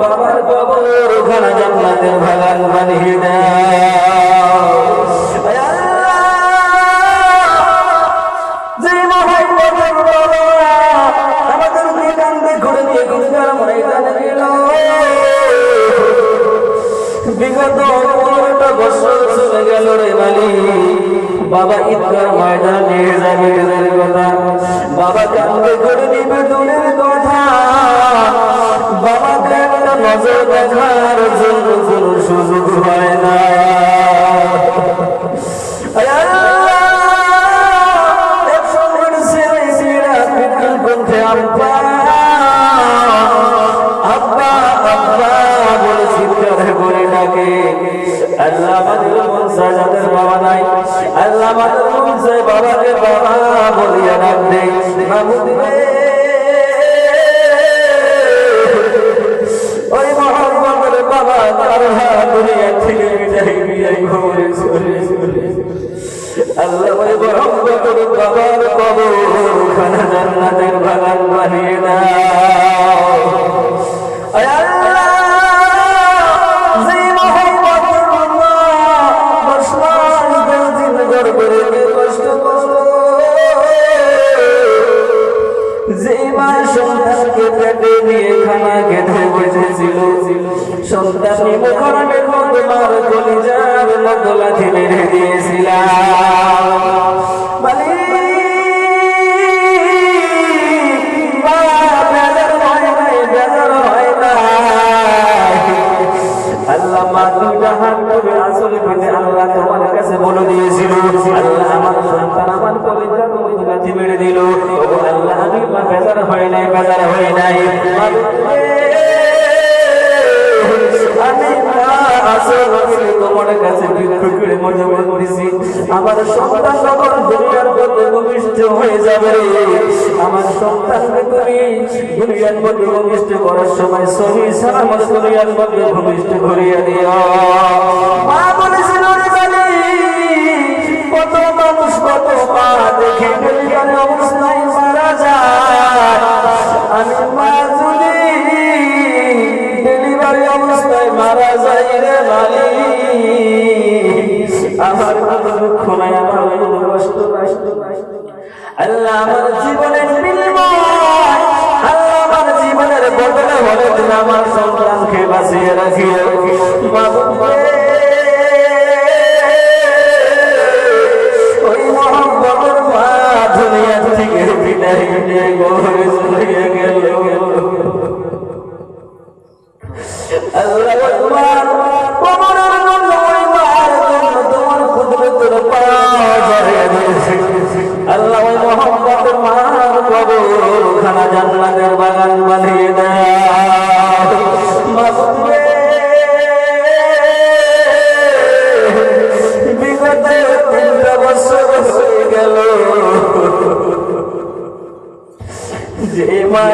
বাবার কবর ওখানে জান্নাতের বাগান বানিয়ে দাও। বিগত পনেরোটা বছর চলে গেল রে মালি বাবা ঈদগার ময়দান নিয়ে যাবে কথা। বাবা কান্দে করে নিবে দূরের কথা। আল্লাহ আমাদের মন যাদের বাবা নাই। আল্লাহ আমাদের মন বাবাকে বাবা বলিয়া ডাক দেয় মাহমুদ ওই মহাব্বতের বাবা তার হাত দুনিয়া থেকে বিদায় বিদায় ঘরে চলে আল্লাহ ওই মহাব্বতের বাবার কবর খানা জান্নাতের বাগান বানিয়ে সন্তানকে পেটে নিয়ে খানা খেতে বসেছিল সন্তান মুখরণের মধ্যে মার কলিজার লাথি মেরে দিয়েছিলাম বেজার হয় নাই আমার সন্তান করার সময় সহি সালামত দুনিয়ার মধ্যে ভূমিষ্ঠ করিয়া দিও। আল্লাহ আমার জীবনের বিনিময় আল্লাহ আমার জীবনের বদলে হলে তুমি আমার সন্তানকে বাঁচিয়ে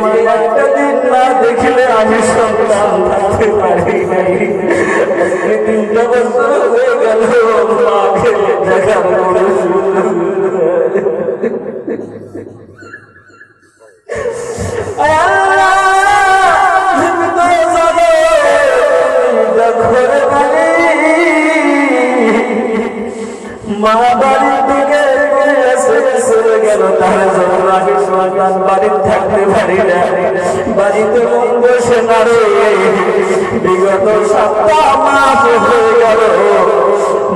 যে মাকে একটা দিন না দেখলে আমি সন্তান থাকতে পারি নাই। তিনটা বছর হয়ে গেল, মাকে আমি মা বাড়ি থেকে জন্য তার জন্য আমি সন্তান বাড়িতে থাকতে পারি না, বাড়িতে মন বসে না রে। বিগত সপ্তাহ মাস হয়ে গেল,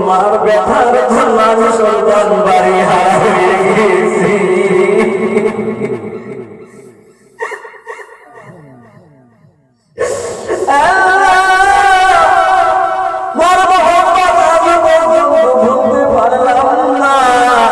মার ব্যথার জন্য আমি সন্তান বাড়ি হারা হয়ে